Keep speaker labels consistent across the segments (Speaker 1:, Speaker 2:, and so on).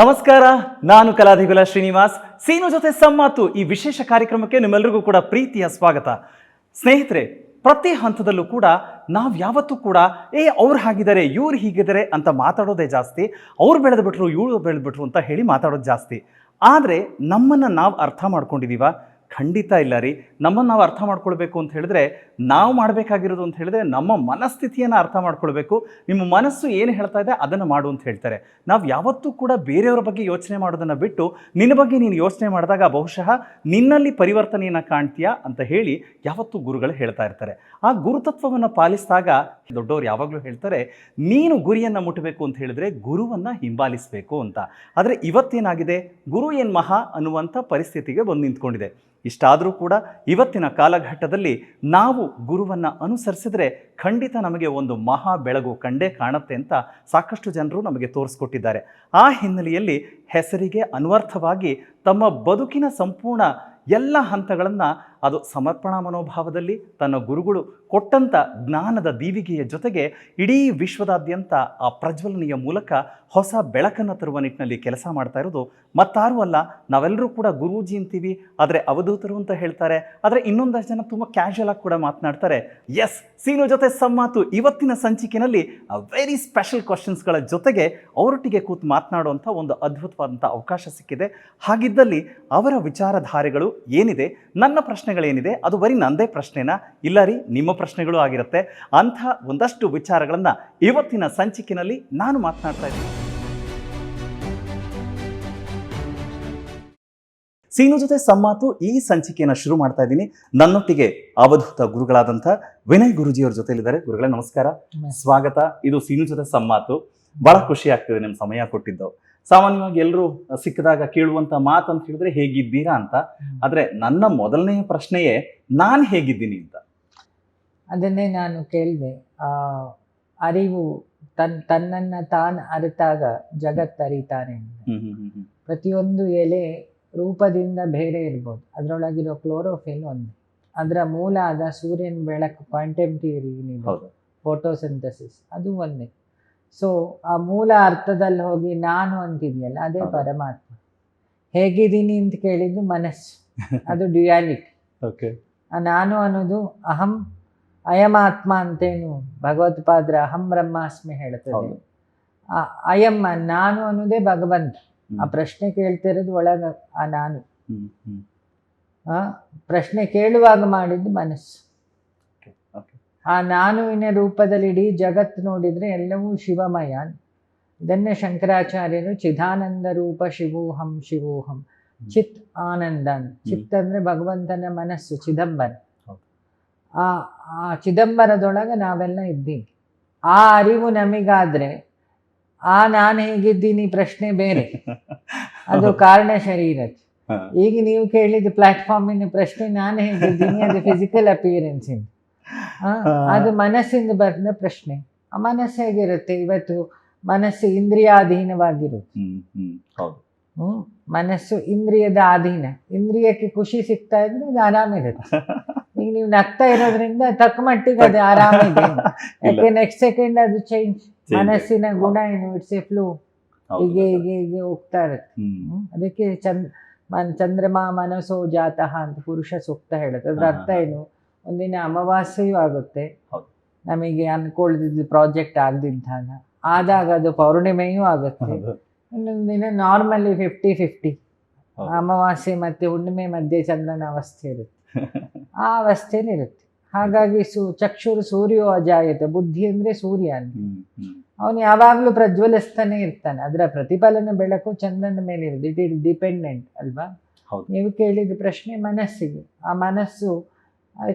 Speaker 1: ನಮಸ್ಕಾರ, ನಾನು ಕಲಾಧಿಗುಲ ಶ್ರೀನಿವಾಸ್. ಸೀನು ಜೊತೆ ಸಮ್ಮಾತು ಈ ವಿಶೇಷ ಕಾರ್ಯಕ್ರಮಕ್ಕೆ ನಿಮ್ಮೆಲ್ಲರಿಗೂ ಕೂಡ ಪ್ರೀತಿಯ ಸ್ವಾಗತ. ಸ್ನೇಹಿತರೆ, ಪ್ರತಿ ಹಂತದಲ್ಲೂ ಕೂಡ ನಾವು ಯಾವತ್ತೂ ಕೂಡ, ಏ, ಅವ್ರು ಹಾಗಿದ್ದಾರೆ, ಇವ್ರು ಹೀಗಿದ್ದಾರೆ ಅಂತ ಮಾತಾಡೋದೇ ಜಾಸ್ತಿ, ಅವ್ರು ಬೆಳೆದ್ಬಿಟ್ರು ಬೆಳೆದ್ಬಿಟ್ರು ಬೆಳೆದು ಬಿಟ್ರು ಅಂತ ಹೇಳಿ ಮಾತಾಡೋದು ಜಾಸ್ತಿ. ಆದರೆ ನಮ್ಮನ್ನು ನಾವು ಅರ್ಥ ಮಾಡ್ಕೊಂಡಿದ್ದೀವ ಖಂಡಿತ ಇಲ್ಲ ರೀ. ನಮ್ಮನ್ನು ನಾವು ಅರ್ಥ ಮಾಡ್ಕೊಳ್ಬೇಕು ಅಂತ ಹೇಳಿದ್ರೆ ನಾವು ಮಾಡಬೇಕಾಗಿರೋದು ಅಂತ ಹೇಳಿದ್ರೆ ನಮ್ಮ ಮನಸ್ಥಿತಿಯನ್ನು ಅರ್ಥ ಮಾಡ್ಕೊಳ್ಬೇಕು. ನಿಮ್ಮ ಮನಸ್ಸು ಏನು ಹೇಳ್ತಾ ಇದೆ ಅದನ್ನು ಮಾಡು ಅಂತ ಹೇಳ್ತಾರೆ. ನಾವು ಯಾವತ್ತೂ ಕೂಡ ಬೇರೆಯವರ ಬಗ್ಗೆ ಯೋಚನೆ ಮಾಡೋದನ್ನು ಬಿಟ್ಟು ನಿನ್ನ ಬಗ್ಗೆ ನೀನು ಯೋಚನೆ ಮಾಡಿದಾಗ ಬಹುಶಃ ನಿನ್ನಲ್ಲಿ ಪರಿವರ್ತನೆಯನ್ನು ಕಾಣ್ತೀಯಾ ಅಂತ ಹೇಳಿ ಯಾವತ್ತೂ ಗುರುಗಳು ಹೇಳ್ತಾ ಇರ್ತಾರೆ. ಆ ಗುರುತತ್ವವನ್ನು ಪಾಲಿಸಿದಾಗ ದೊಡ್ಡವರು ಯಾವಾಗಲೂ ಹೇಳ್ತಾರೆ, ನೀನು ಗುರಿಯನ್ನು ಮುಟ್ಟಬೇಕು ಅಂತ ಹೇಳಿದ್ರೆ ಗುರುವನ್ನು ಹಿಂಬಾಲಿಸಬೇಕು ಅಂತ. ಆದರೆ ಇವತ್ತೇನಾಗಿದೆ? ಗುರು ಏನು ಮಹಾ ಅನ್ನುವಂಥ ಪರಿಸ್ಥಿತಿಗೆ ಬಂದು ನಿಂತ್ಕೊಂಡಿದೆ. ಇಷ್ಟಾದರೂ ಕೂಡ ಇವತ್ತಿನ ಕಾಲಘಟ್ಟದಲ್ಲಿ ನಾವು ಗುರುವನ್ನು ಅನುಸರಿಸಿದ್ರೆ ಖಂಡಿತ ನಮಗೆ ಒಂದು ಮಹಾ ಬೆಳಗು ಕಂಡೇ ಕಾಣುತ್ತೆ ಅಂತ ಸಾಕಷ್ಟು ಜನರು ನಮಗೆ ತೋರಿಸ್ಕೊಟ್ಟಿದ್ದಾರೆ. ಆ ಹಿನ್ನೆಲೆಯಲ್ಲಿ ಹೆಸರಿಗೆ ಅನ್ವರ್ಥವಾಗಿ ತಮ್ಮ ಬದುಕಿನ ಸಂಪೂರ್ಣ ಎಲ್ಲ ಹಂತಗಳನ್ನು ಅದು ಸಮರ್ಪಣಾ ಮನೋಭಾವದಲ್ಲಿ ತನ್ನ ಗುರುಗಳು ಕೊಟ್ಟಂಥ ಜ್ಞಾನದ ದೀವಿಗೆಯ ಜೊತೆಗೆ ಇಡೀ ವಿಶ್ವದಾದ್ಯಂತ ಆ ಪ್ರಜ್ವಲನೆಯ ಮೂಲಕ ಹೊಸ ಬೆಳಕನ್ನು ತರುವ ನಿಟ್ಟಿನಲ್ಲಿ ಕೆಲಸ ಮಾಡ್ತಾ ಇರೋದು ಮತ್ತಾರೂ ಅಲ್ಲ, ನಾವೆಲ್ಲರೂ ಕೂಡ ಗುರೂಜಿ ಅಂತೀವಿ, ಆದರೆ ಅವಧೂತರು ಅಂತ ಹೇಳ್ತಾರೆ. ಆದರೆ ಇನ್ನೊಂದಷ್ಟು ಜನ ತುಂಬ ಕ್ಯಾಶುಯಲ್ ಆಗಿ ಕೂಡ ಮಾತನಾಡ್ತಾರೆ ಎಸ್ ಸೀನು ಜೊತೆ ಸಮ್ಮಾತು ಇವತ್ತಿನ ಸಂಚಿಕೆಯಲ್ಲಿ ವೆರಿ ಸ್ಪೆಷಲ್ ಕ್ವಶನ್ಸ್ಗಳ ಜೊತೆಗೆ ಅವರೊಟ್ಟಿಗೆ ಕೂತು ಮಾತನಾಡುವಂಥ ಒಂದು ಅದ್ಭುತವಾದಂಥ ಅವಕಾಶ ಸಿಕ್ಕಿದೆ. ಹಾಗಿದ್ದಲ್ಲಿ ಅವರ ವಿಚಾರಧಾರೆಗಳು ಏನಿದೆ, ನನ್ನ ಪ್ರಶ್ನೆಗಳೇನಿದೆ, ಅದು ಬರೀ ನಂದೇ ಪ್ರಶ್ನೆನಾ? ಇಲ್ಲ ರೀ, ನಿಮ್ಮ ಪ್ರಶ್ನೆಗಳು ಆಗಿರುತ್ತೆ. ಅಂಥ ಒಂದಷ್ಟು ವಿಚಾರಗಳನ್ನು ಇವತ್ತಿನ ಸಂಚಿಕೆಯಲ್ಲಿ ನಾನು ಮಾತನಾಡ್ತಾ ಇದ್ದೀನಿ. ಸೀನು ಜೊತೆ ಸಮ್ಮಾತು ಈ ಸಂಚಿಕೆಯನ್ನು ಶುರು ಮಾಡ್ತಾ ಇದ್ದೀನಿ. ನನ್ನೊಟ್ಟಿಗೆ ಅವಧೂತ ಗುರುಗಳಾದಂಥ ವಿನಯ್ ಗುರುಜಿಯವ್ರ ಜೊತೆಲಿದ್ದಾರೆ ಗುರುಗಳೇ ನಮಸ್ಕಾರ. ಸ್ವಾಗತ. ಇದು ಸೀನು ಜೊತೆ ಸಮ್ಮಾತು. ಬಹಳ ಖುಷಿ ಆಗ್ತಿದೆ ನಿಮ್ಮ ಸಮಯ ಕೊಟ್ಟಿದ್ದು. ಸಾಮಾನ್ಯವಾಗಿ ಎಲ್ಲರೂ ಸಿಕ್ಕಿದಾಗ ಕೇಳುವಂತ ಮಾತು ಅಂತ ಹೇಳಿದ್ರೆ ಹೇಗಿದ್ದೀರಾ ಅಂತ. ಆದ್ರೆ ನನ್ನ ಮೊದಲನೆಯ ಪ್ರಶ್ನೆಯೇ ನಾನು ಹೇಗಿದ್ದೀನಿ ಅಂತ.
Speaker 2: ಅದನ್ನೇ ನಾನು ಕೇಳಿದೆ. ಆ ಅರಿವು ತನ್ ತನ್ನನ್ನು ತಾನು ಅರಿತಾಗ
Speaker 1: ಜಗತ್ತರಿತಾನೆ.
Speaker 2: ಪ್ರತಿಯೊಂದು ಎಲೆ ರೂಪದಿಂದ ಬೇರೆ ಇರ್ಬೋದು. ಅದರೊಳಗಿರೋ ಕ್ಲೋರೋಫಿಲ್ ಒಂದು. ಅದರ ಮೂಲ ಆದ ಸೂರ್ಯನ ಬೆಳಕು
Speaker 1: ಹೌದು.
Speaker 2: ಫೋಟೋಸಿಂಥಸಿಸ್ ಅದು ಒಂದೇ. ಸೊ ಆ ಮೂಲ ಅರ್ಥದಲ್ಲಿ ಹೋಗಿ ನಾನು ಅಂತಿದೆಯಲ್ಲ ಅದೇ ಪರಮಾತ್ಮ. ಹೇಗಿದ್ದೀನಿ ಅಂತ ಕೇಳಿದ್ದು ಮನಸ್ಸು. ಅದು ಡ್ಯುಯಾಲಿಟಿ
Speaker 1: ಓಕೆ
Speaker 2: ಆ ನಾನು ಅನ್ನೋದು ಅಹಂ ಅಯಮಾತ್ಮ ಅಂತೇನು ಭಗವತ್ಪಾದ್ರ ಅಹಂ ಬ್ರಹ್ಮಾಸ್ಮಿ ಹೇಳ್ತದೆ ಅಯಂ ನಾನು ಅನ್ನೋದೇ ಭಗವಂತ. ಆ ಪ್ರಶ್ನೆ ಕೇಳ್ತಿರೋದು ಒಳಗ ಆ ನಾನು. ಆ ಪ್ರಶ್ನೆ ಕೇಳುವಾಗ ಮಾಡಿದ್ದು ಮನಸ್ಸು. ಆ ನಾನುವಿನ ರೂಪದಲ್ಲಿ ಇಡೀ ಜಗತ್ತು ನೋಡಿದ್ರೆ ಎಲ್ಲವೂ ಶಿವಮಯ. ಇದನ್ನೇ ಶಂಕರಾಚಾರ್ಯರು ಚಿದಾನಂದ ರೂಪ ಶಿವೋಹಂ ಶಿವೋಹಂ. ಚಿತ್ ಆನಂದ. ಚಿತ್ ಅಂದ್ರೆ ಭಗವಂತನ ಮನಸ್ಸು ಚಿದಂಬರ. ಆ ಆ ಚಿದಂಬರದೊಳಗೆ ನಾವೆಲ್ಲ ಇದ್ದೀವಿ. ಆ ಅರಿವು ನಮಗಾದ್ರೆ ಆ ನಾನು ಹೇಗಿದ್ದೀನಿ ಪ್ರಶ್ನೆ ಬೇರೆ. ಅದು ಕಾರಣ
Speaker 1: ಶರೀರ
Speaker 2: ಈಗ ನೀವು ಕೇಳಿದ ಪ್ಲಾಟ್ಫಾರ್ಮಿನ ಪ್ರಶ್ನೆ ನಾನು ಹೇಗಿದ್ದೀನಿ ಅದು ಫಿಸಿಕಲ್ ಅಪಿಯರೆನ್ಸ್ ಇಂದ. ಅದು ಮನಸ್ಸಿಂದ ಬಂದ ಪ್ರಶ್ನೆ. ಆ ಮನಸ್ಸು ಹೇಗಿರುತ್ತೆ? ಇವತ್ತು ಮನಸ್ಸು ಇಂದ್ರಿಯಾಧೀನವಾಗಿರುತ್ತೆ.
Speaker 1: ಹ್ಮ್
Speaker 2: ಮನಸ್ಸು ಇಂದ್ರಿಯದ ಅಧೀನ ಇಂದ್ರಿಯಕ್ಕೆ ಖುಷಿ ಸಿಗ್ತಾ ಇದ್ರೆ ಅದು ಆರಾಮಿರುತ್ತೆ. ಈಗ ನೀವು ನಗ್ತಾ ಇರೋದ್ರಿಂದ ತಕ್ಕ ಮಟ್ಟಿಗೆ ಅದು ಆರಾಮಿದೆ ಯಾಕೆ ನೆಕ್ಸ್ಟ್ ಸೆಕೆಂಡ್ ಅದು ಚೇಂಜ್. ಮನಸ್ಸಿನ ಗುಣ ಏನು? It's a flu. ಹೀಗೆ ಹೀಗೆ ಹೀಗೆ ಹೋಗ್ತಾ ಇರುತ್ತೆ. ಅದಕ್ಕೆ ಚಂದ್ ಚಂದ್ರಮ ಮನಸ್ಸೋ ಜಾತಃ ಅಂತ ಪುರುಷ ಸೂಕ್ತ ಹೇಳುತ್ತೆ. ಅದ್ರ ಅರ್ಥ ಏನು? ಒಂದಿನ ಅಮಾವಾಸ್ಯೆಯೂ ಆಗುತ್ತೆ. ನಮಗೆ ಅನ್ಕೊಳ್ದಿದ್ದು ಪ್ರಾಜೆಕ್ಟ್ ಆಗದಿದ್ದಾಗ. ಆದಾಗ ಅದು ಪೌರ್ಣಿಮೆಯೂ ಆಗುತ್ತೆ. ಇನ್ನೊಂದು ದಿನ ನಾರ್ಮಲಿ ಫಿಫ್ಟಿ ಫಿಫ್ಟಿ ಅಮಾವಾಸ್ಯೆ ಮತ್ತೆ ಹುಣ್ಣಿಮೆ ಮಧ್ಯೆ ಚಂದ್ರನ ಅವಸ್ಥೆ ಇರುತ್ತೆ. ಆ ಅವಸ್ಥೆಯಲ್ಲಿ ಇರುತ್ತೆ. ಹಾಗಾಗಿ ಸು ಚಕ್ಷುರು ಸೂರ್ಯೋ ಅಜಾಯತೆ ಬುದ್ಧಿ ಅಂದ್ರೆ ಸೂರ್ಯ ಅಂತ ಅವನು ಯಾವಾಗಲೂ ಪ್ರಜ್ವಲಿಸ್ತಾನೆ ಇರ್ತಾನೆ. ಅದರ ಪ್ರತಿಫಲನ ಬೆಳಕು ಚಂದ್ರನ ಮೇಲೆ ಇರುತ್ತೆ ಇಟ್ ಇಸ್ ಡಿಪೆಂಡೆಂಟ್ ಅಲ್ವಾ?
Speaker 1: ಹೌದು.
Speaker 2: ನೀವು ಕೇಳಿದ ಪ್ರಶ್ನೆ ಮನಸ್ಸಿಗೆ. ಆ ಮನಸ್ಸು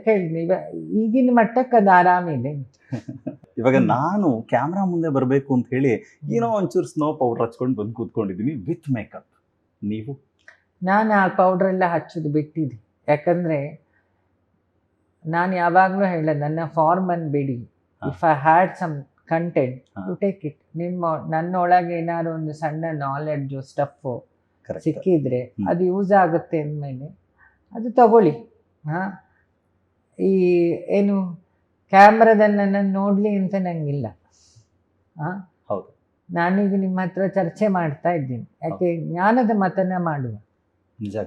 Speaker 2: ಕೇಳಿದ್ನಿ ಇವ ಈಗಿನ ಮಟ್ಟಕ್ಕೆ ಅದು ಆರಾಮಿದೆ
Speaker 1: ಇವಾಗ ನಾನು ಕ್ಯಾಮ್ರಾ ಮುಂದೆ ಬರಬೇಕು ಅಂತ ಹೇಳಿ ಏನೋ ಒಂಚೂರು ಸ್ನೋ ಪೌಡರ್ ಹಚ್ಕೊಂಡು ಬಂದು ಕೂತ್ಕೊಂಡಿದ್ದೀನಿ ವಿತ್ ಮೇಕಪ್ ನೀವು?
Speaker 2: ನಾನು ಆ ಪೌಡ್ರೆಲ್ಲ ಹಚ್ಚೋದು ಬಿಟ್ಟಿದ್ದೆ ಯಾಕಂದರೆ ನಾನು ಯಾವಾಗಲೂ ಹೇಳ ನನ್ನ ಫಾರ್ಮನ್ನು ಬಿಡಿ. If I had some content
Speaker 1: ಹಾ.
Speaker 2: ಟು ಟೇಕ್ ಇಟ್ ನಿಮ್ಮ ನನ್ನೊಳಗೆ ಏನಾದ್ರು ಒಂದು ಸಣ್ಣ ನಾಲೆಡ್ಜು ಸ್ಟಫು ಸಿಕ್ಕಿದ್ರೆ ಅದು ಯೂಸ್ ಆಗುತ್ತೆ ಅಂದಮೇಲೆ ಅದು ತಗೊಳ್ಳಿ. ಹಾಂ. ಈ ಏನು ಕ್ಯಾಮ್ರಾದಲ್ಲಿ ನನ್ನನ್ನು ನೋಡಲಿ ಅಂತ ನಂಗಿಲ್ಲ. ಆ?
Speaker 1: ಹೌದು.
Speaker 2: ನಾನೀಗ ನಿಮ್ಮ ಹತ್ರ ಚರ್ಚೆ ಮಾಡ್ತಾ ಇದ್ದೀನಿ. ಯಾಕೆ ಜ್ಞಾನದ ಮತನ ಮಾಡುವ.
Speaker 1: ನಿಜ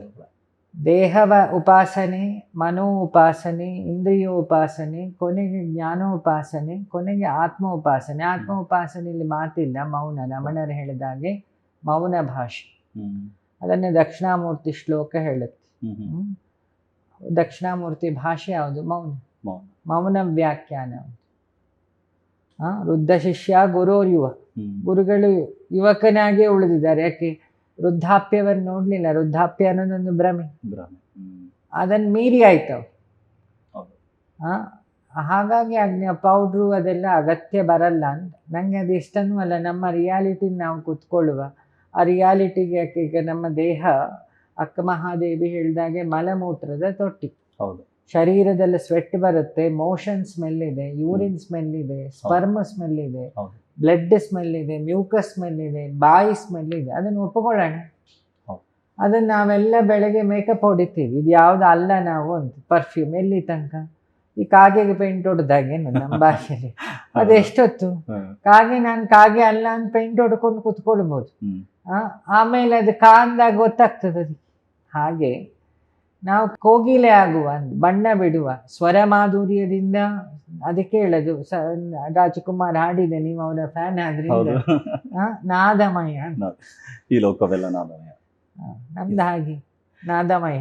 Speaker 2: ದೇಹವ ಉಪಾಸನೆ ಮನೋ ಉಪಾಸನೆ ಇಂದ್ರಿಯ ಉಪಾಸನೆ ಕೊನೆಗೆ ಜ್ಞಾನೋಪಾಸನೆ ಕೊನೆಗೆ ಆತ್ಮ ಉಪಾಸನೆ. ಆತ್ಮ ಉಪಾಸನೆಯಲ್ಲಿ ಮಾತಿಲ್ಲ ಮೌನ ರಮಣರು ಹೇಳಿದಾಗೆ ಮೌನ ಭಾಷೆ. ಅದನ್ನು ದಕ್ಷಿಣಾಮೂರ್ತಿ ಶ್ಲೋಕ ಹೇಳುತ್ತೆ? ದಕ್ಷಿಣಾಮೂರ್ತಿ ಭಾಷೆ ಯಾವುದು? ಮೌನ.
Speaker 1: ಮೌನ.
Speaker 2: ಮೌನ ವ್ಯಾಖ್ಯಾನ. ವೃದ್ಧ ಶಿಷ್ಯ ಗುರು
Speaker 1: ಯುವ
Speaker 2: ಗುರುಗಳು ಯುವಕನಾಗೇ ಉಳಿದಿದ್ದಾರೆ. ಯಾಕೆ? ವೃದ್ಧಾಪ್ಯವನ್ನು ನೋಡಲಿಲ್ಲ. ವೃದ್ಧಾಪ್ಯ ಅನ್ನೋದೊಂದು ಭ್ರಮೆ.
Speaker 1: ಭ್ರಮೆ.
Speaker 2: ಅದನ್ನು ಮೀರಿ ಆಯ್ತು. ಹಾಗಾಗಿ ಅಗ್ನಿ ಪೌಡ್ರು ಅದೆಲ್ಲ ಅಗತ್ಯ ಬರಲ್ಲ ಅಂತ. ನನಗೆ ಅದು ಇಷ್ಟನೂ ಅಲ್ಲ. ನಮ್ಮ ರಿಯಾಲಿಟಿ ನಾವು ಕೂತ್ಕೊಳ್ಳುವ. ಆ ರಿಯಾಲಿಟಿಗೆ ಯಾಕೆ ಈಗ ನಮ್ಮ ದೇಹ ಅಕ್ಕ ಮಹಾದೇವಿ ಹೇಳಿದಾಗೆ ಮಲಮೂತ್ರದ ತೊಟ್ಟಿ.
Speaker 1: ಹೌದು.
Speaker 2: ಶರೀರದಲ್ಲಿ ಸ್ವೆಟ್ ಬರುತ್ತೆ ಮೋಷನ್ ಸ್ಮೆಲ್ ಇದೆ ಯೂರಿನ್ ಸ್ಮೆಲ್ ಇದೆ ಸ್ಪರ್ಮ್ ಸ್ಮೆಲ್ ಇದೆ. ಬ್ಲಡ್ ಸ್ಮೆಲ್ ಇದೆ ಮ್ಯೂಕಸ್ ಸ್ಮೆಲ್ ಇದೆ ಬಾಯಿ ಸ್ಮೆಲ್ ಇದೆ ಅದನ್ನು ಒಪ್ಪಿಕೊಳ್ಳೋಣ. ಅದನ್ನು ನಾವೆಲ್ಲ ಬೆಳಗ್ಗೆ ಮೇಕಪ್ ಹೊಡಿತೀವಿ. ಇದು ಯಾವುದು ಅಲ್ಲ ನಾವು ಅಂತ ಪರ್ಫ್ಯೂಮ್ ಎಲ್ಲಿ ತನಕ? ಈ ಕಾಗೆಗೆ ಪೇಂಟ್ ಹೊಡೆದಾಗೇನು ನಮ್ಮ ಭಾಷೆಯಲ್ಲಿ ಅದು ಎಷ್ಟೊತ್ತು? ಕಾಗೆ ನಾನು ಕಾಗೆ ಅಲ್ಲ ಅಂತ ಪೇಂಟ್ ಹೊಡ್ಕೊಂಡು ಕುತ್ಕೊಳ್ಬೋದು. ಆ, ಆಮೇಲೆ ಅದು ಕಾಂದಾಗ ಗೊತ್ತಾಗ್ತದೆ ಅದು. ಹಾಗೆ ನಾವು ಕೋಗಿಲೆ ಆಗುವ ಬಣ್ಣ ಬಿಡುವ ಸ್ವರ ಮಾಧುರ್ಯದಿಂದ ಅದಕ್ಕೆ ಹೇಳೋದು. ಸ ರಾಜಕುಮಾರ್ ಹಾಡಿದೆ ನೀವು ಅವರ ಫ್ಯಾನ್
Speaker 1: ಆದ್ರೆ
Speaker 2: ಆ, ನಾದಮಯ ಅಂತ.
Speaker 1: ಈ ಲೋಕವೆಲ್ಲ ನಾದಮಯ.
Speaker 2: ನಮ್ದು ಹಾಗೆ ನಾದಮಯ.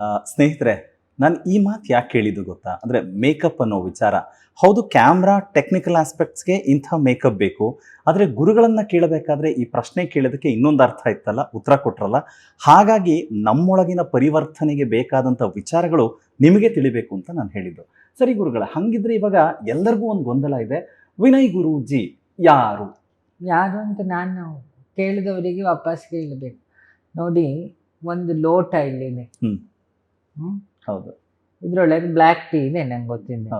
Speaker 1: ಆ, ಸ್ನೇಹಿತರೆ ನಾನು ಈ ಮಾತು ಯಾಕೆ ಕೇಳಿದ್ದು ಗೊತ್ತಾ? ಅಂದರೆ ಮೇಕಪ್ ಅನ್ನೋ ವಿಚಾರ. ಹೌದು ಕ್ಯಾಮ್ರಾ ಟೆಕ್ನಿಕಲ್ ಆಸ್ಪೆಕ್ಟ್ಸ್ಗೆ ಇಂಥ ಮೇಕಪ್ ಬೇಕು. ಆದರೆ ಗುರುಗಳನ್ನು ಕೇಳಬೇಕಾದ್ರೆ ಈ ಪ್ರಶ್ನೆ ಕೇಳೋದಕ್ಕೆ ಇನ್ನೊಂದು ಅರ್ಥ ಇತ್ತಲ್ಲ ಉತ್ತರ ಕೊಟ್ರಲ್ಲ? ಹಾಗಾಗಿ ನಮ್ಮೊಳಗಿನ ಪರಿವರ್ತನೆಗೆ ಬೇಕಾದಂಥ ವಿಚಾರಗಳು ನಿಮಗೆ ತಿಳಿಬೇಕು ಅಂತ ನಾನು ಹೇಳಿದ್ದು. ಸರಿ ಗುರುಗಳ ಹಾಗಿದ್ರೆ ಇವಾಗ ಎಲ್ಲರಿಗೂ ಒಂದು ಗೊಂದಲ ಇದೆ. ವಿನಯ್ ಗುರೂಜಿ ಯಾರು?
Speaker 2: ಯಾರು ಅಂತ ನಾನು ಕೇಳಿದವರಿಗೆ ವಾಪಸ್ ಕೇಳಬೇಕು. ನೋಡಿ ಒಂದು ಲೋಟ ಇಲ್ಲಿದೆ.
Speaker 1: ಹ್ಮ್. ಹೌದು.
Speaker 2: ಇದ್ರೊಳಗೆ ಬ್ಲ್ಯಾಕ್ ಟೀ ಇದೆ ನಂಗೆ ಗೊತ್ತಿದೆ.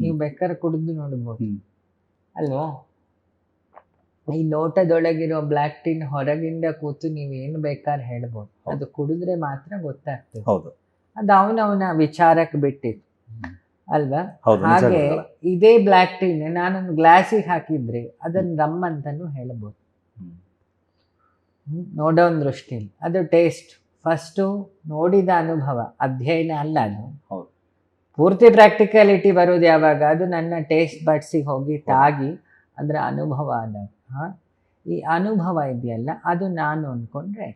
Speaker 2: ನೀವು ಬೇಕಾದ್ರೆ ಕುಡಿದು ನೋಡ್ಬೋದು. ಅಲ್ವಾ? ಈ ನೋಟದೊಳಗಿರೋ ಬ್ಲ್ಯಾಕ್ ಟೀನ್ ಹೊರಗಿಂದ ಕೂತು ನೀವು ಏನು ಬೇಕಾದ್ರೆ ಹೇಳ್ಬೋದು. ಅದು ಕುಡಿದ್ರೆ ಮಾತ್ರ ಗೊತ್ತಾಗ್ತದೆ.
Speaker 1: ಹೌದು.
Speaker 2: ಅದು ಅವನವನ ವಿಚಾರಕ್ಕೆ ಬಿಟ್ಟಿತ್ತು ಅಲ್ವಾ? ಹಾಗೆ. ಇದೇ ಬ್ಲ್ಯಾಕ್ ಟೀನ್ ನಾನೊಂದು ಗ್ಲಾಸಿಗೆ ಹಾಕಿದ್ರೆ ಅದನ್ನ ರಮ್ ಅಂತಾನು ಹೇಳ್ಬೋದು. ನೋಡೋ ಒಂದು ದೃಷ್ಟಿಯಲ್ಲಿ ಅದು ಟೇಸ್ಟ್ ಫಸ್ಟು ನೋಡಿದ ಅನುಭವ ಅಧ್ಯಯನ ಅಲ್ಲ ಅದು.
Speaker 1: ಹೌದು.
Speaker 2: ಪೂರ್ತಿ ಪ್ರಾಕ್ಟಿಕಾಲಿಟಿ ಬರೋದು ಯಾವಾಗ? ಅದು ನನ್ನ ಟೇಸ್ಟ್ ಬಡ್ಸಿಗೆ ಹೋಗಿ ತಾಗಿ ಅದರ ಅನುಭವ ಅದ ಹಾ? ಈ ಅನುಭವ ಇದೆಯಲ್ಲ ಅದು ನಾನು ಅಂದ್ಕೊಂಡ್ರೆ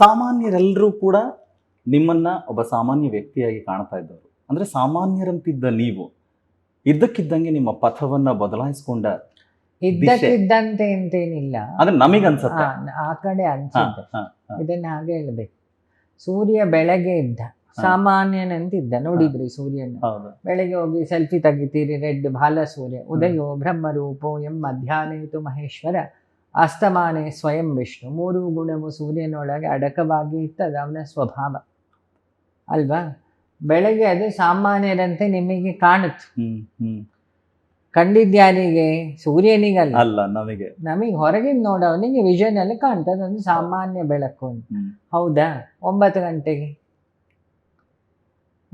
Speaker 1: ಸಾಮಾನ್ಯರೆಲ್ಲರೂ ಕೂಡ ನಿಮ್ಮನ್ನ ಒಬ್ಬ ಸಾಮಾನ್ಯ ವ್ಯಕ್ತಿಯಾಗಿ ಕಾಣ್ತಾ ಇದ್ದವರು. ಅಂದ್ರೆ ಸಾಮಾನ್ಯರಂತಿದ್ದ ನೀವು ಇದ್ದಕ್ಕಿದ್ದಂಗೆ ನಿಮ್ಮ ಪಥವನ್ನ ಬದಲಾಯಿಸ್ಕೊಂಡ
Speaker 2: ಇದ್ದಕ್ಕಿದ್ದಂತೆ ಅಂತೇನಿಲ್ಲ
Speaker 1: ಅಂದ್ರೆ ನಮಗೆ
Speaker 2: ಆ, ಆ ಕಡೆ ಅನ್ಸುತ್ತೆ. ಇದನ್ನ ಹಾಗೆ ಹೇಳ್ಬೇಕು. ಸೂರ್ಯ ಬೆಳಗ್ಗೆ ಇದ್ದ. ಸಾಮಾನ್ಯನಂತಿದ್ದ. ನೋಡಿದ್ರಿ ಸೂರ್ಯನ? ಬೆಳಗ್ಗೆ ಹೋಗಿ ಸೆಲ್ಫಿ ತೆಗಿತೀರಿ ರೆಡ್ ಬಾಲ ಸೂರ್ಯ. ಉದಯೋ ಬ್ರಹ್ಮರೂಪೋ ಎಂ ಮಧ್ಯಾಹ್ನೇತು ಮಹೇಶ್ವರ. ಅಸ್ತಮಾನೆ ಸ್ವಯಂ ವಿಷ್ಣು. ಮೂರು ಗುಣವು ಸೂರ್ಯನೊಳಗೆ ಅಡಕವಾಗಿ ಇತ್ತದ ಅವನ ಸ್ವಭಾವ. ಅಲ್ವಾ? ಬೆಳಗ್ಗೆ ಅದು ಸಾಮಾನ್ಯರಂತೆ ನಿಮಗೆ ಕಾಣುತ್ತೆ.
Speaker 1: ಹ್ಮ್ ಹ್ಮ್.
Speaker 2: ಕಂಡಿದ್ಯಾರಿಗೆ ಸೂರ್ಯನಿಗಲ್ಲ.
Speaker 1: ಅಲ್ಲ ನಮಗೆ.
Speaker 2: ನಮಗೆ ಹೊರಗಿಂದ ನೋಡೋನಿಗೆ ವಿಷನ್ ಅಲ್ಲಿ ಕಾಣ್ತದೆ ಒಂದು ಸಾಮಾನ್ಯ ಬೆಳಕು ಅಂತ. ಹೌದಾ? ಒಂಬತ್ತು ಗಂಟೆಗೆ.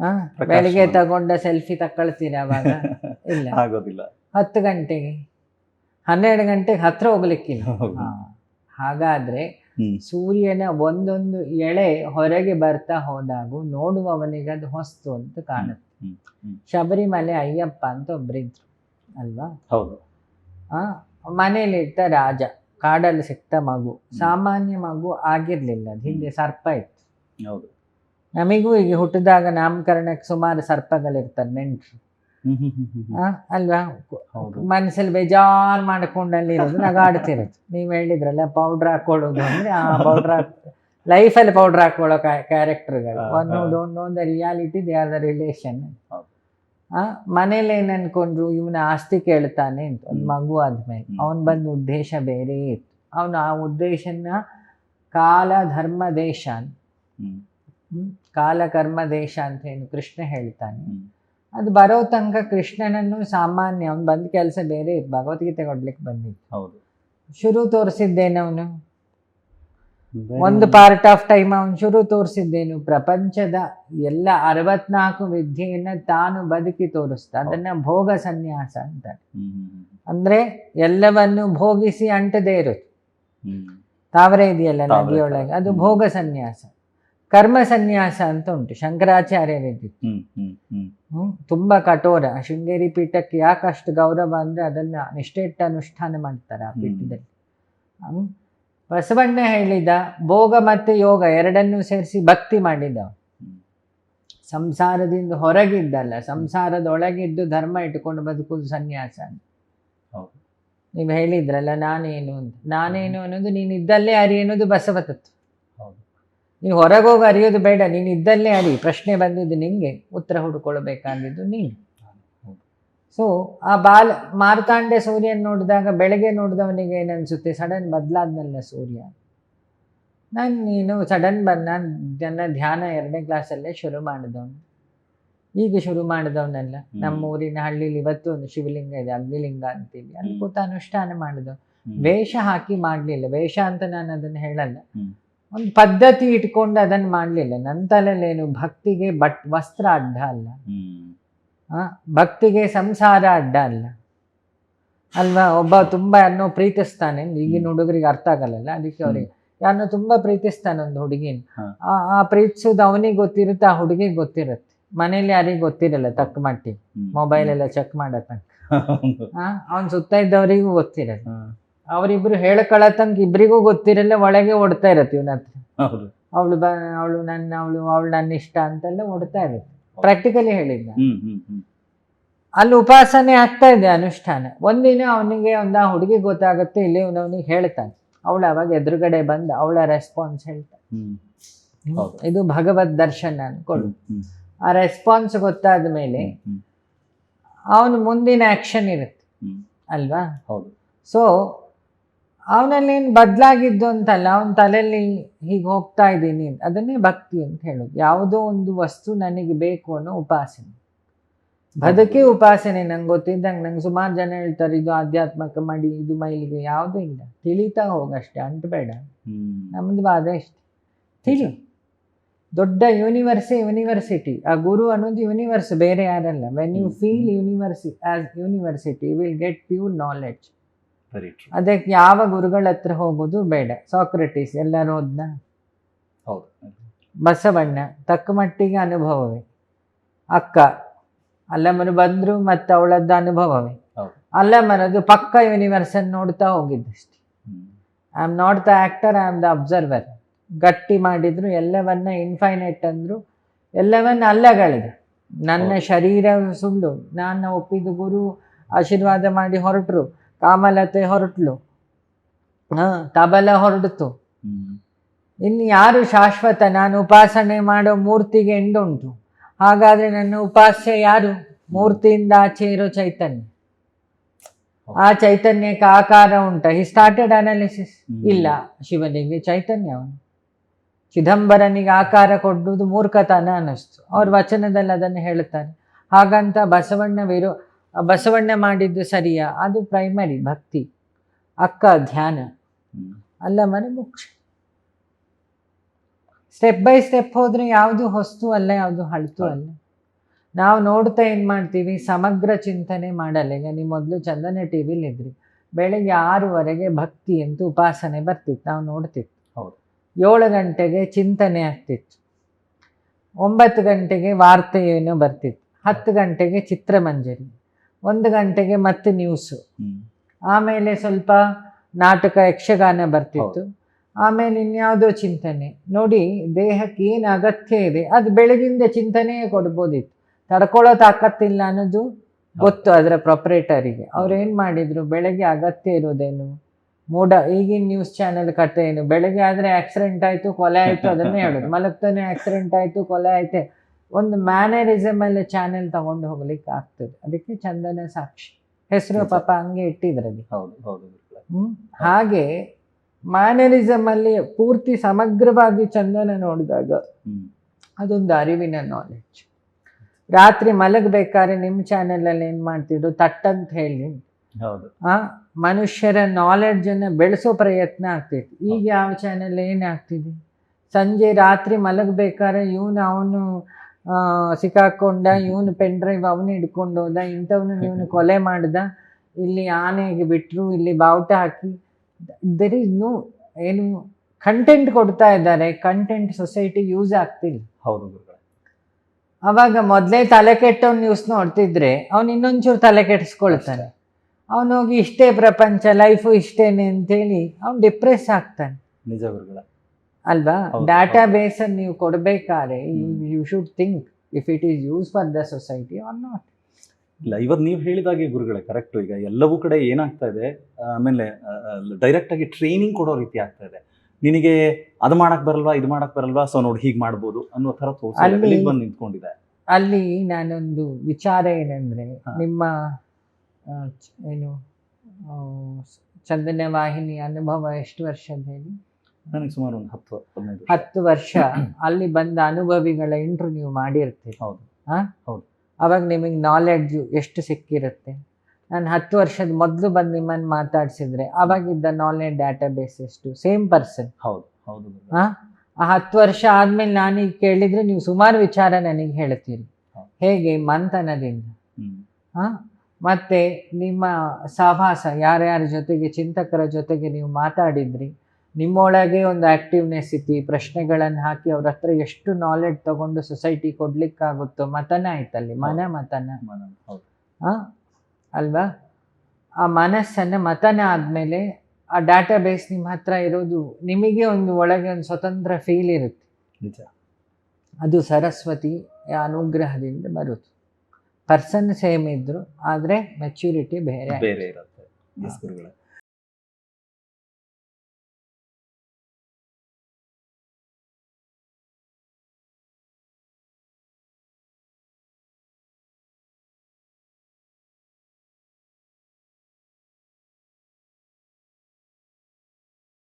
Speaker 2: ಹಾ. ಬೆಳಿಗ್ಗೆ ತಗೊಂಡ ಸೆಲ್ಫಿ ತಕೊಳ್ತೀರಾ ಅವಾಗ? ಇಲ್ಲ.
Speaker 1: ಆಗೋದಿಲ್ಲ.
Speaker 2: ಹತ್ತು ಗಂಟೆಗೆ. ಹನ್ನೆರಡು ಗಂಟೆಗೆ ಹತ್ರ ಹೋಗ್ಲಿಕ್ಕಿಲ್ಲ. ಹಾಗಾದ್ರೆ ಸೂರ್ಯನ ಒಂದೊಂದು ಎಳೆ ಹೊರಗೆ ಬರ್ತಾ ಹೋದಾಗ ನೋಡುವವನಿಗೆ ಅದು ಹೊಸ್ತು ಅಂತ ಕಾಣುತ್ತೆ. ಶಬರಿಮಲೆ ಅಯ್ಯಪ್ಪ ಅಂತ ಒಬ್ರಿದ್ರು. ಅಲ್ವಾ?
Speaker 1: ಹೌದು.
Speaker 2: ಆ ಮನೇಲಿರ್ತ ರಾಜ ಕಾಡಲ್ಲಿ ಸಿಕ್ತ ಮಗು ಸಾಮಾನ್ಯ ಮಗು ಆಗಿರ್ಲಿಲ್ಲ ಅದು ಹಿಂದೆ ಸರ್ಪ ಇತ್ತು.
Speaker 1: ಹೌದು.
Speaker 2: ನಮಿಗೂ ಈಗ ಹುಟ್ಟಿದಾಗ ನಾಮಕರಣಕ್ಕೆ ಸುಮಾರು ಸರ್ಪಗಳಿರ್ತಾರೆ ನೆಂಟ್ರು. ಅಲ್ವಾ? ಮನಸ್ಸಲ್ಲಿ ಬೇಜಾರು ಮಾಡ್ಕೊಂಡಲ್ಲಿರೋದು ನಗಾಡ್ತಿರೋದು ನೀವು ಹೇಳಿದ್ರಲ್ಲ ಪೌಡ್ರ್ ಹಾಕೊಳ್ಳೋದು ಅಂದ್ರೆ ಆ ಪೌಡ್ರ್ ಲೈಫ್ ಲೈಫಲ್ಲಿ ಪೌಡ್ರ್ ಹಾಕೊಳ್ಳೋ ಕ್ಯಾರೆಕ್ಟರ್ಗಳು
Speaker 1: ಒಂದೊಂದು
Speaker 2: one don't know the reality they are the relation ಮನೇಲಿ ಏನ್ ಅನ್ಕೊಂಡ್ರು ಇವನ ಆಸ್ತಿ ಕೇಳ್ತಾನೆ ಅಂತ ಒಂದು. ಮಗು ಆದ್ಮೇಲೆ. ಅವನ್ ಬಂದ ಉದ್ದೇಶ ಬೇರೆ ಇತ್ತು. ಅವನು ಆ ಉದ್ದೇಶನ ಕಾಲ ಧರ್ಮ ದೇಶ? ಕಾಲ ಕರ್ಮ ದೇಶ ಅಂತ ಏನು ಕೃಷ್ಣ ಹೇಳ್ತಾನೆ. ಅದು ಬರೋ ತನಕ ಕೃಷ್ಣನನ್ನು ಸಾಮಾನ್ಯ ಅವ್ನು ಬಂದ ಕೆಲಸ ಬೇರೆ ಇತ್ತು. ಭಗವದ್ಗೀತೆ ಕೊಡ್ಲಿಕ್ಕೆ ಬಂದಿತ್ತು. ಶುರು ತೋರಿಸಿದ್ದೇನೆ ಅವನು. ಒಂದು ಪಾರ್ಟ್ ಆಫ್ ಟೈಮ್ ಅವನು ಶುರು ತೋರಿಸಿದ್ದೇನು ಪ್ರಪಂಚದ ಎಲ್ಲ ಅರವತ್ನಾಲ್ಕು ವಿದ್ಯೆಯನ್ನ ತಾನು ಬದುಕಿ ತೋರಿಸ್ತಾ ಅದನ್ನ ಭೋಗ ಸನ್ಯಾಸ ಅಂತ ಅಂದ್ರೆ ಎಲ್ಲವನ್ನು ಭೋಗಿಸಿ ಅಂಟದೇ ಇರುತ್ತೆ ತಾವರೆ ಇದೆಯಲ್ಲ ನದಿಯೊಳಗೆ? ಅದು ಭೋಗ ಸನ್ಯಾಸ. ಕರ್ಮ ಸನ್ಯಾಸ ಅಂತ ಉಂಟು ಶಂಕರಾಚಾರ್ಯರಿದ್ದು. ಹ್ಮ್ ತುಂಬಾ ಕಠೋರ. ಶೃಂಗೇರಿ ಪೀಠಕ್ಕೆ ಯಾಕಷ್ಟು ಗೌರವ ಅಂದ್ರೆ ಅದನ್ನ ನಿಷ್ಠೆಟ್ಟ ಅನುಷ್ಠಾನ ಮಾಡ್ತಾರೆ ಆ ಪೀಠದಲ್ಲಿ. ಬಸವಣ್ಣ ಹೇಳಿದ ಭೋಗ ಮತ್ತೆ ಯೋಗ ಎರಡನ್ನೂ ಸೇರಿಸಿ ಭಕ್ತಿ ಮಾಡಿದ ಸಂಸಾರದಿಂದ ಹೊರಗಿದ್ದಲ್ಲ ಸಂಸಾರದೊಳಗಿದ್ದು ಧರ್ಮ ಇಟ್ಟುಕೊಂಡು ಬದುಕುದು ಸನ್ಯಾಸ
Speaker 1: ಹೌದು.
Speaker 2: ನೀವು ಹೇಳಿದ್ರಲ್ಲ ನಾನೇನು ಅಂತ ನಾನೇನು ಅನ್ನೋದು ನೀನು ಇದ್ದಲ್ಲೇ ಅರಿ ಅನ್ನೋದು ಬಸವ ತತ್ವ
Speaker 1: ಹೌದು.
Speaker 2: ನೀವು ಹೊರಗೋಗಿ ಅರಿಯೋದು ಬೇಡ ನೀನು ಇದ್ದಲ್ಲೇ ಅರಿ ಪ್ರಶ್ನೆ ಬಂದಿದ್ದು ನಿಮಗೆ ಉತ್ತರ ಹುಡುಕೊಳ್ಬೇಕಾಗಿದ್ದು ನೀನು. ಸೊ ಆ ಬಾಲ ಮಾರ್ತಾಂಡೆ ಸೂರ್ಯನ್ ನೋಡಿದಾಗ ಬೆಳಗ್ಗೆ ನೋಡಿದವನಿಗೆ ಏನನ್ಸುತ್ತೆ? ಸಡನ್ ಬದಲಾದ್ನಲ್ಲ ಸೂರ್ಯ. ನಾನು ನೀನು ಸಡನ್ ಬಂದು ನಾನು ನನ್ನ ಧ್ಯಾನ ಎರಡನೇ ಕ್ಲಾಸಲ್ಲೇ ಶುರು ಮಾಡಿದವನು. ಈಗ ಶುರು ಮಾಡಿದವನಲ್ಲ. ನಮ್ಮ ಊರಿನ ಹಳ್ಳಿಲಿ ಇವತ್ತು ಒಂದು ಶಿವಲಿಂಗ ಇದೆ ಅಗ್ನಿಲಿಂಗ ಅಂತೀವಿ. ಅಲ್ಲಿ. ಕೂತ ಅನುಷ್ಠಾನ ಮಾಡಿದವನು. ವೇಷ ಹಾಕಿ ಮಾಡಲಿಲ್ಲ. ವೇಷ ಅಂತ ನಾನು ಅದನ್ನು ಹೇಳಲ್ಲ. ಒಂದು ಪದ್ಧತಿ ಇಟ್ಕೊಂಡು ಅದನ್ನು ಮಾಡಲಿಲ್ಲ. ನನ್ನ ತಲೆಯಲ್ಲೇನು ಭಕ್ತಿಗೆ ಬಟ್ ವಸ್ತ್ರ ಅಡ್ಡ ಅಲ್ಲ. ಭಕ್ತಿಗೆ ಸಂಸಾರ ಅಡ್ಡ ಅಲ್ಲ. ಅಲ್ವಾ? ಒಬ್ಬ ತುಂಬಾ ಯಾರನ್ನೋ ಪ್ರೀತಿಸ್ತಾನೆ. ಈಗಿನ ಹುಡುಗರಿಗೆ ಅರ್ಥ ಆಗಲ್ಲ ಅದಕ್ಕೆ ಅವ್ರಿಗೆ ಯಾರನ್ನೋ ತುಂಬಾ ಪ್ರೀತಿಸ್ತಾನೆ ಒಂದು ಹುಡುಗಿನ. ಆ ಆ ಪ್ರೀತಿಸೋದು ಅವನಿಗೆ ಗೊತ್ತಿರುತ್ತೆ ಆ ಹುಡುಗಿಗೆ ಗೊತ್ತಿರುತ್ತೆ. ಮನೇಲಿ ಯಾರಿಗೆ ಗೊತ್ತಿರಲ್ಲ ತಕ್ಕ ಮಟ್ಟಿ ಮೊಬೈಲ್ ಎಲ್ಲ ಚೆಕ್ ಮಾಡೋ ತನಕ. ಅವನ್ ಸುತ್ತ ಇದ್ದವರಿಗೂ ಗೊತ್ತಿರಲ್ಲ. ಅವರಿಬ್ರು ಹೇಳ್ಕೊಳ್ಳೋ ತನಕ ಇಬ್ರಿಗೂ ಗೊತ್ತಿರಲ್ಲ ಒಳಗೆ ಓಡ್ತಾ ಇರತ್ತೆ ಇವನ ಹತ್ರ ಅವಳು ಬ ಅವಳು ನನ್ನ ಅವಳು ಅವಳು ನನ್ನ ಇಷ್ಟ ಅಂತೆಲ್ಲ ಓಡ್ತಾ ಇರುತ್ತೆ. ಪ್ರಾಕ್ಟಿಕಲಿ ಹೇಳಿದ್ದ ಅಲ್ಲಿ ಉಪಾಸನೆ ಆಗ್ತಾ ಇದೆ ಅನುಷ್ಠಾನ. ಒಂದಿನ ಅವನಿಗೆ ಒಂದು ಆ ಹುಡುಗಿ ಗೊತ್ತಾಗುತ್ತೆ ಇಲ್ಲಿ ಅವನಿಗೆ ಹೇಳ್ತಾನೆ. ಅವಳು ಅವಾಗ ಎದುರುಗಡೆ ಬಂದು ಅವಳ ರೆಸ್ಪಾನ್ಸ್ ಹೇಳ್ತಾನೆ. ಇದು ಭಗವದ್ ದರ್ಶನ ಅನ್ಕೊಳ್ಳು. ಆ ರೆಸ್ಪಾನ್ಸ್ ಗೊತ್ತಾದ ಮೇಲೆ ಅವನು ಮುಂದಿನ ಆಕ್ಷನ್ ಇರುತ್ತೆ. ಅಲ್ವಾ?
Speaker 1: ಹೌದು.
Speaker 2: ಸೊ ಅವನಲ್ಲೇನು ಬದಲಾಗಿದ್ದು ಅಂತಲ್ಲ ಅವನ ತಲೆಯಲ್ಲಿ ಹೀಗೆ ಹೋಗ್ತಾ ಇದ್ದೀನಿ ಅದನ್ನೇ ಭಕ್ತಿ ಅಂತ ಹೇಳೋದು. ಯಾವುದೋ ಒಂದು ವಸ್ತು ನನಗೆ ಬೇಕು ಅನ್ನೋ ಉಪಾಸನೆ. ಬದುಕಿ ಉಪಾಸನೆ ನಂಗೆ ಗೊತ್ತಿದ್ದಂಗೆ ನಂಗೆ ಸುಮಾರು ಜನ ಹೇಳ್ತಾರೆ ಇದು ಆಧ್ಯಾತ್ಮಕ ಮಾಡಿ ಇದು ಮೈಲಿಗೆ ಯಾವುದೂ ಇಲ್ಲ. ತಿಳಿತಾ ಹೋಗಷ್ಟೇ ಅಂಟಬೇಡ.
Speaker 1: ನಮ್ದು
Speaker 2: ನಮ್ಮದು ವಾದ ಇಷ್ಟೆ. ತಿಳಿ ದೊಡ್ಡ ಯೂನಿವರ್ಸೇ ಯೂನಿವರ್ಸಿಟಿ. ಆ ಗುರು ಅನ್ನೋದು ಯೂನಿವರ್ಸ್ ಬೇರೆ ಯಾರಲ್ಲ. When you. Feel universe as university will get pure knowledge ಅದಕ್ಕೆ ಯಾವ ಗುರುಗಳ ಹತ್ರ ಹೋಗೋದು ಬೇಡ. ಸಾಕ್ರೆಟಿಸ್ ಎಲ್ಲರೂ
Speaker 1: ಹೌದು.
Speaker 2: ಬಸವಣ್ಣ ತಕ್ಕ ಮಟ್ಟಿಗೆ ಅನುಭವವೇ. ಅಕ್ಕ ಅಲ್ಲಮ್ಮನು ಬಂದ್ರು ಮತ್ತೆ ಅವಳದ್ದು ಅನುಭವವೇ. ಅಲ್ಲಮ್ಮನದು ಪಕ್ಕ ಯೂನಿವರ್ಸ್ ಅನ್ನು ನೋಡ್ತಾ ಹೋಗಿದ್ದಷ್ಟೇ. I am not the actor I am the observer ಗಟ್ಟಿ ಮಾಡಿದ್ರು ಎಲ್ಲವನ್ನ ಇನ್ಫೈನೈಟ್ ಅಂದ್ರು ಎಲ್ಲವನ್ನ ಅಲ್ಲಗಳಿದೆ. ನನ್ನ ಶರೀರ ಸುಳ್ಳು. ನಾನು ಒಪ್ಪಿದ ಗುರು ಆಶೀರ್ವಾದ ಮಾಡಿ ಹೊರಟರು. ಕಾಮಲತೆ ಹೊರಟ್ಲು. ಹ ತಬಲ ಹೊರಡ್ತು. ಇನ್ನು ಯಾರು ಶಾಶ್ವತ? ನಾನು ಉಪಾಸನೆ ಮಾಡೋ ಮೂರ್ತಿಗೆ ಎಂಡುಂಟು ಹಾಗಾದ್ರೆ ನನ್ನ ಉಪಾಸ್ಯ ಯಾರು? ಮೂರ್ತಿಯಿಂದ ಆಚೆ ಇರೋ ಚೈತನ್ಯ. ಆ ಚೈತನ್ಯಕ್ಕೆ ಆಕಾರ ಉಂಟ. ಹಿ ಸ್ಟಾರ್ಟೆಡ್ ಅನಾಲಿಸಿಸ್ ಇಲ್ಲ ಶಿವನಿಗೆ ಚೈತನ್ಯ ಅವನು. ಚಿದಂಬರನಿಗೆ ಆಕಾರ ಕೊಡುವುದು ಮೂರ್ಖತನ ಅನ್ನಿಸ್ತು. ಅವ್ರ ವಚನದಲ್ಲಿ ಅದನ್ನು ಹೇಳ್ತಾರೆ ಹಾಗಂತ ಬಸವಣ್ಣ ವಿರೋ ಬಸವಣ್ಣ ಮಾಡಿದ್ದು ಸರಿಯಾ? ಅದು ಪ್ರೈಮರಿ ಭಕ್ತಿ. ಅಕ್ಕ ಧ್ಯಾನ. ಅಲ್ಲ ಮನೆ ಮುಖ್ಯ ಸ್ಟೆಪ್ ಬೈ ಸ್ಟೆಪ್ ಹೋದ್ರೆ ಯಾವುದು ಹೊಸ್ತು ಅಲ್ಲ ಯಾವುದು ಹಳ್ತು ಅಲ್ಲ. ನಾವು ನೋಡ್ತಾ ಏನು ಮಾಡ್ತೀವಿ? ಸಮಗ್ರ ಚಿಂತನೆ ಮಾಡಲ್ಲ. ಈಗ ನೀವು ಮೊದಲು ಚಂದನ ಟಿ ವಿಲಿ ಇದ್ರಿ ಬೆಳಗ್ಗೆ ಆರೂವರೆಗೆ ಭಕ್ತಿ ಅಂತ ಉಪಾಸನೆ ಬರ್ತಿತ್ತು. ನಾವು ನೋಡ್ತಿತ್ತು.
Speaker 1: ಹೌದು.
Speaker 2: ಏಳು ಗಂಟೆಗೆ ಚಿಂತನೆ ಆಗ್ತಿತ್ತು. ಒಂಬತ್ತು ಗಂಟೆಗೆ ವಾರ್ತೆ ಏನೋ ಬರ್ತಿತ್ತು. ಹತ್ತು ಗಂಟೆಗೆ ಚಿತ್ರಮಂಜರಿ. ಒಂದು ಗಂಟೆಗೆ ಮತ್ತೆ ನ್ಯೂಸು ಆಮೇಲೆ ಸ್ವಲ್ಪ ನಾಟಕ ಯಕ್ಷಗಾನ ಬರ್ತಿತ್ತು. ಆಮೇಲೆ ಇನ್ಯಾವುದೋ ಚಿಂತನೆ. ನೋಡಿ ದೇಹಕ್ಕೆ ಏನು ಅಗತ್ಯ ಇದೆ ಅದು ಬೆಳಗಿಂದ ಚಿಂತನೆಯೇ ಕೊಡ್ಬೋದಿತ್ತು. ತಡ್ಕೊಳ್ಳೋ ತಾಕತ್ತಿಲ್ಲ ಅನ್ನೋದು ಗೊತ್ತು ಅದರ ಪ್ರೊಪ್ರೇಟರಿಗೆ ಅವ್ರು ಏನು ಮಾಡಿದ್ರು? ಬೆಳಗ್ಗೆ ಅಗತ್ಯ ಇರೋದೇನು? ಮೂಡ ಈಗಿನ ನ್ಯೂಸ್ ಚಾನೆಲ್ ಕಟ್ಟೆ ಏನು? ಬೆಳಗ್ಗೆ ಆದರೆ ಆಕ್ಸಿಡೆಂಟ್ ಆಯಿತು ಕೊಲೆ ಆಯಿತು ಅದನ್ನೇ ಹೇಳೋದು. ಮಲಗ್ತಾನೆ ಆಕ್ಸಿಡೆಂಟ್ ಆಯಿತು ಕೊಲೆ ಆಯ್ತೆ. ಒಂದು ಮ್ಯಾನರಿಸಮ್ ಅಲ್ಲಿ ಚಾನೆಲ್ ತಗೊಂಡು ಹೋಗ್ಲಿಕ್ಕೆ ಆಗ್ತದೆ. ಅದಕ್ಕೆ ಚಂದನ ಸಾಕ್ಷಿ. ಹೆಸರು. ಪಾಪ ಹಂಗೆ ಇಟ್ಟಿದ್ರಲ್ಲಿ.
Speaker 1: ಹೌದು ಹೌದು
Speaker 2: ಹಾಗೆ ಮ್ಯಾನರಿಸಮ್ ಅಲ್ಲಿ ಪೂರ್ತಿ ಸಮಗ್ರವಾಗಿ ಚಂದನ ನೋಡಿದಾಗ ಅದೊಂದು ಅರಿವಿನ ನಾಲೆಡ್ಜ್ ರಾತ್ರಿ ಮಲಗಬೇಕಾದ್ರೆ ನಿಮ್ಮ ಚಾನೆಲಲ್ಲಿ ಏನು ಮಾಡ್ತಿದ್ರು? ತಟ್ಟಂತ ಹೇಳಿ.
Speaker 1: ಹೌದು.
Speaker 2: ಆ ಮನುಷ್ಯರ ನಾಲೆಡ್ಜ್ ಅನ್ನ ಬೆಳೆಸೋ ಪ್ರಯತ್ನ ಆಗ್ತೈತಿ ಈಗ ಯಾವ ಚಾನೆಲ್ ಏನಾಗ್ತಿದೆ ಸಂಜೆ ರಾತ್ರಿ ಮಲಗಬೇಕಾದ್ರೆ ಇವನು ಅವನು ಸಿಕ್ಕಾಕೊಂಡ ಇವನು ಪೆನ್ ಡ್ರೈವ್ ಅವನು ಹಿಡ್ಕೊಂಡು ಹೋದ ಇಂಥವ್ನು ಇವನು ಕೊಲೆ ಮಾಡ್ದ. ಇಲ್ಲಿ ಆನೆಗೆ ಬಿಟ್ಟರು ಇಲ್ಲಿ ಬಾವುಟ ಹಾಕಿ. ದೆರ್ ಇಸ್ ನೋ ಏನು ಕಂಟೆಂಟ್ ಕೊಡ್ತಾ ಇದ್ದಾರೆ. ಕಂಟೆಂಟ್ ಸೊಸೈಟಿ ಯೂಸ್ ಆಗ್ತಿಲ್ಲ.
Speaker 1: ಹೌದು
Speaker 2: ಅವಾಗ ಮೊದಲೇ ತಲೆ ಕೆಟ್ಟವ್ ನ್ಯೂಸ್ ನೋಡ್ತಿದ್ರೆ ಅವ್ನು ಇನ್ನೊಂಚೂರು ತಲೆ ಕೆಡಿಸ್ಕೊಳ್ತಾನೆ. ಅವನೋಗಿ ಹೋಗಿ ಇಷ್ಟೇ ಪ್ರಪಂಚ ಲೈಫು ಇಷ್ಟೇನೆ ಅಂತೇಳಿ ಅವ್ನು ಡಿಪ್ರೆಸ್ ಆಗ್ತಾನೆ.
Speaker 1: ನಿಜ ಗುರುಗಳೇ.
Speaker 2: ಅಲ್ವಾ? ಡಾಟಾ. ಬೇಸ್ ಅನ್ನು ನೀವು ಕೊಡಬೇಕಾದ್ರೆ you should think if it is use for the society or not
Speaker 1: ಇಲ್ಲ ಇವತ್ತು ನೀವು ಹೇಳಿದಾಗೆ ಗುರುಗಳೇ ಕರೆಕ್ಟು ಈಗ ಎಲ್ಲವೂ ಕಡೆ ಏನಾಗ್ತಾ ಇದೆ ಆಮೇಲೆ ಡೈರೆಕ್ಟ್ ಆಗಿ ಟ್ರೈನಿಂಗ್ ಕೊಡೋ ರೀತಿ ಆಗ್ತಾ ಇದೆ. ನಿನಗೆ ಅದು ಮಾಡಕ್ ಬರಲ್ವಾ ಇದು ಮಾಡಕ್ ಬರಲ್ವಾ ಸೊ ನೋಡಿ ಹೀಗೆ ಮಾಡ್ಬೋದು ಅನ್ನೋ ಥರ ತೋರಿಸಿ
Speaker 2: ಅಲ್ಲಿ-
Speaker 1: ಬಂದು ನಿಂತ್ಕೊಂಡಿದೆ.
Speaker 2: ಅಲ್ಲಿ ನಾನೊಂದು ವಿಚಾರ ಏನಂದ್ರೆ ನಿಮ್ಮ ಏನು ಚಂದನ ವಾಹಿನಿ ಅನುಭವ ಎಷ್ಟು ವರ್ಷದ ಹೇಳಿ?
Speaker 1: ನನಗೆ ಸುಮಾರು ಒಂದು ಹತ್ತು ಹದಿನೈದು ವರ್ಷ.
Speaker 2: ಹತ್ತು ವರ್ಷ. ಅಲ್ಲಿ ಬಂದ ಅನುಭವಿಗಳ ಇಂಟರ್ವ್ಯೂ ನೀವು ಮಾಡಿರ್ತೀರಿ.
Speaker 1: ಹೌದು.
Speaker 2: ಆ?
Speaker 1: ಹೌದು.
Speaker 2: ಅವಾಗ ನಿಮಗೆ ನಾಲೆಡ್ಜ್ ಎಷ್ಟು ಸಿಕ್ಕಿರುತ್ತೆ? ನಾನು ಹತ್ತು ವರ್ಷದ ಮೊದಲು ಬಂದು ನಿಮ್ಮನ್ನು ಮಾತಾಡಿಸಿದ್ರೆ ಅವಾಗಿದ್ದ ನಾಲೆಡ್ ಡಾಟಾ ಬೇಸ್ ಎಷ್ಟು? ಸೇಮ್ ಪರ್ಸನ್
Speaker 1: ಹೌದು ಹೌದು ಹಾಂ
Speaker 2: ಆ? ಹತ್ತು ವರ್ಷ ಆದ್ಮೇಲೆ ನಾನೀಗ ಕೇಳಿದ್ರೆ ನೀವು ಸುಮಾರು ವಿಚಾರ ನನಗೆ ಹೇಳ್ತೀರಿ. ಹೇಗೆ? ಮಂಥನದಿಂದ ಹಾಂ? ಮತ್ತೆ ನಿಮ್ಮ ಸಹವಾಸ ಯಾರ್ಯಾರ ಜೊತೆಗೆ ಚಿಂತಕರ ಜೊತೆಗೆ ನೀವು ಮಾತಾಡಿದ್ರಿ? ನಿಮ್ಮೊಳಗೆ ಒಂದು ಆಕ್ಟಿವ್ನೆಸ್ ಇತ್ತು ಪ್ರಶ್ನೆಗಳನ್ನು ಹಾಕಿ ಅವ್ರ ಹತ್ರ ಎಷ್ಟು ನಾಲೆಡ್ಜ್ ತಗೊಂಡು ಸೊಸೈಟಿ ಕೊಡ್ಲಿಕ್ಕಾಗುತ್ತೋ ಮತನ ಆಯ್ತಲ್ಲಿ ಮನ ಮತನ? ಅಲ್ವಾ? ಆ ಮನಸ್ಸನ್ನು ಮತನ ಆದಮೇಲೆ ಆ ಡಾಟಾ ಬೇಸ್ ನಿಮ್ಮ ಹತ್ರ ಇರೋದು ನಿಮಗೆ ಒಂದು ಒಳಗೆ ಒಂದು ಸ್ವತಂತ್ರ ಫೀಲ್ ಇರುತ್ತೆ. ಅದು ಸರಸ್ವತಿ ಅನುಗ್ರಹದಿಂದ ಬರುತ್ತೆ ಪರ್ಸನ್ ಸೇಮ್ ಇದ್ರು ಆದರೆ ಮೆಚ್ಯೂರಿಟಿ ಬೇರೆ
Speaker 1: ಬೇರೆ ಇರುತ್ತೆ.